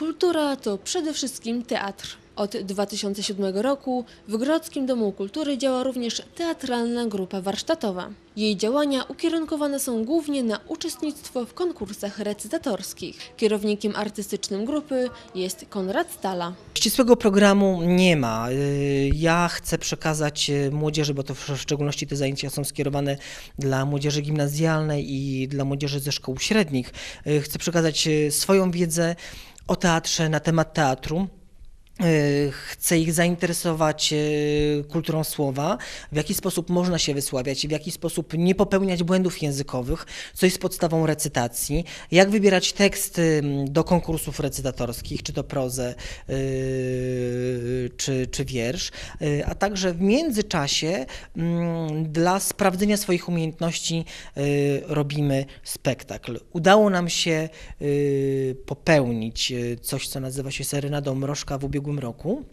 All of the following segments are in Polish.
Kultura to przede wszystkim teatr. Od 2007 roku w Grodzkim Domu Kultury działa również teatralna grupa warsztatowa. Jej działania ukierunkowane są głównie na uczestnictwo w konkursach recytatorskich. Kierownikiem artystycznym grupy jest Konrad Stala. Ścisłego programu nie ma. Y, Ja chcę przekazać y, młodzieży, bo to w szczególności te zajęcia są skierowane dla młodzieży gimnazjalnej i dla młodzieży ze szkół średnich. Y, Chcę przekazać swoją wiedzę o teatrze, na temat teatru. Y, Chcę ich zainteresować y, kulturą słowa, w jaki sposób można się wysławiać, w jaki sposób nie popełniać błędów językowych, co jest podstawą recytacji, jak wybierać teksty do konkursów recytatorskich, czy to prozę, y, czy, czy wiersz, a także w międzyczasie mm, dla sprawdzenia swoich umiejętności robimy spektakl. Udało nam się popełnić coś, co nazywa się Serenadą Mrożka w ubiegłym roku.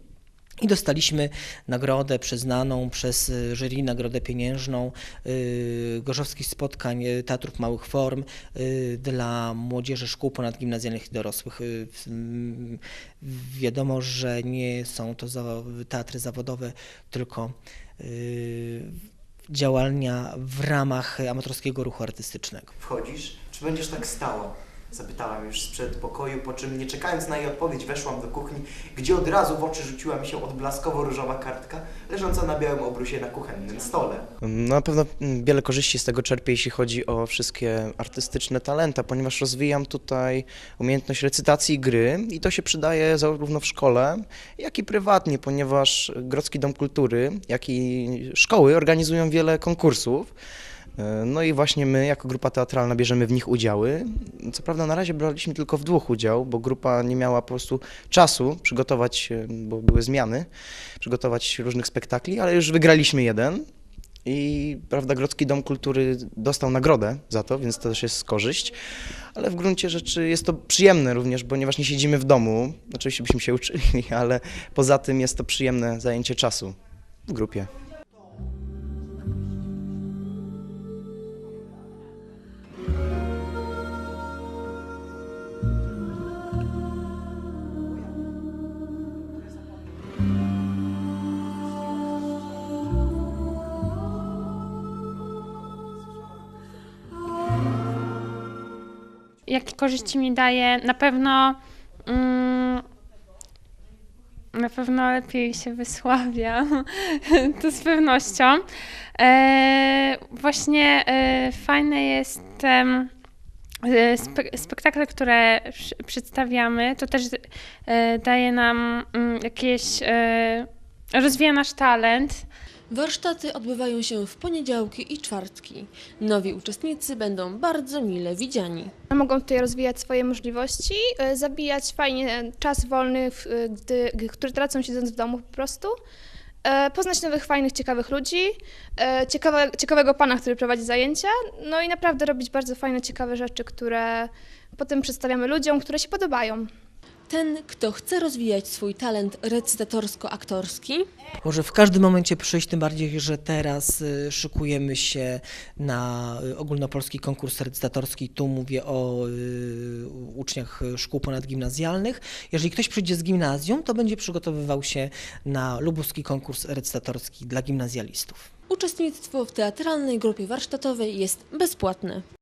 I dostaliśmy nagrodę przyznaną przez y, jury, nagrodę pieniężną y, Gorzowskich Spotkań y, Teatrów Małych Form dla młodzieży szkół ponadgimnazjalnych i dorosłych. Wiadomo, że nie są to teatry zawodowe, tylko działania w ramach amatorskiego ruchu artystycznego. Wchodzisz, czy będziesz tak stała? Zapytałam już z przedpokoju, po czym nie czekając na jej odpowiedź weszłam do kuchni, gdzie od razu w oczy rzuciła mi się odblaskowo-różowa kartka leżąca na białym obrusie na kuchennym stole. Na pewno wiele korzyści z tego czerpię, jeśli chodzi o wszystkie artystyczne talenta, ponieważ rozwijam tutaj umiejętność recytacji gry i to się przydaje zarówno w szkole, jak i prywatnie, ponieważ Grodzki Dom Kultury, jak i szkoły organizują wiele konkursów. E, No i właśnie my, jako grupa teatralna, bierzemy w nich udziały. Co prawda na razie braliśmy tylko w dwóch udział, bo grupa nie miała po prostu czasu przygotować, się, bo były zmiany, przygotować różnych spektakli, ale już wygraliśmy jeden. I prawda, Grodzki Dom Kultury dostał nagrodę za to, więc to też jest korzyść. Ale w gruncie rzeczy jest to przyjemne również, ponieważ nie siedzimy w domu. Oczywiście byśmy się uczyli, ale poza tym jest to przyjemne zajęcie czasu w grupie. Jakie korzyści mi daje. Na pewno mm, na pewno lepiej się wysławia, to z pewnością. E, właśnie e, fajne jest e, spe, spektakle, które przedstawiamy, to też e, daje nam mm, jakieś, e, rozwija nasz talent. Warsztaty odbywają się w poniedziałki i czwartki. Nowi uczestnicy będą bardzo mile widziani. Mogą tutaj rozwijać swoje możliwości, e, zabijać fajnie czas wolny, e, gdy, który tracą siedząc w domu po prostu. E, Poznać nowych, fajnych, ciekawych ludzi, ciekawe, ciekawego pana, który prowadzi zajęcia, no i naprawdę robić bardzo fajne, ciekawe rzeczy, które potem przedstawiamy ludziom, które się podobają. Ten, kto chce rozwijać swój talent recytatorsko-aktorski, Może w każdym momencie przyjść, tym bardziej, że teraz y, szykujemy się na y, ogólnopolski konkurs recytatorski. Tu mówię o y, uczniach szkół ponadgimnazjalnych. Jeżeli ktoś przyjdzie z gimnazjum, to będzie przygotowywał się na lubuski konkurs recytatorski dla gimnazjalistów. uczestnictwo w teatralnej grupie warsztatowej jest bezpłatne.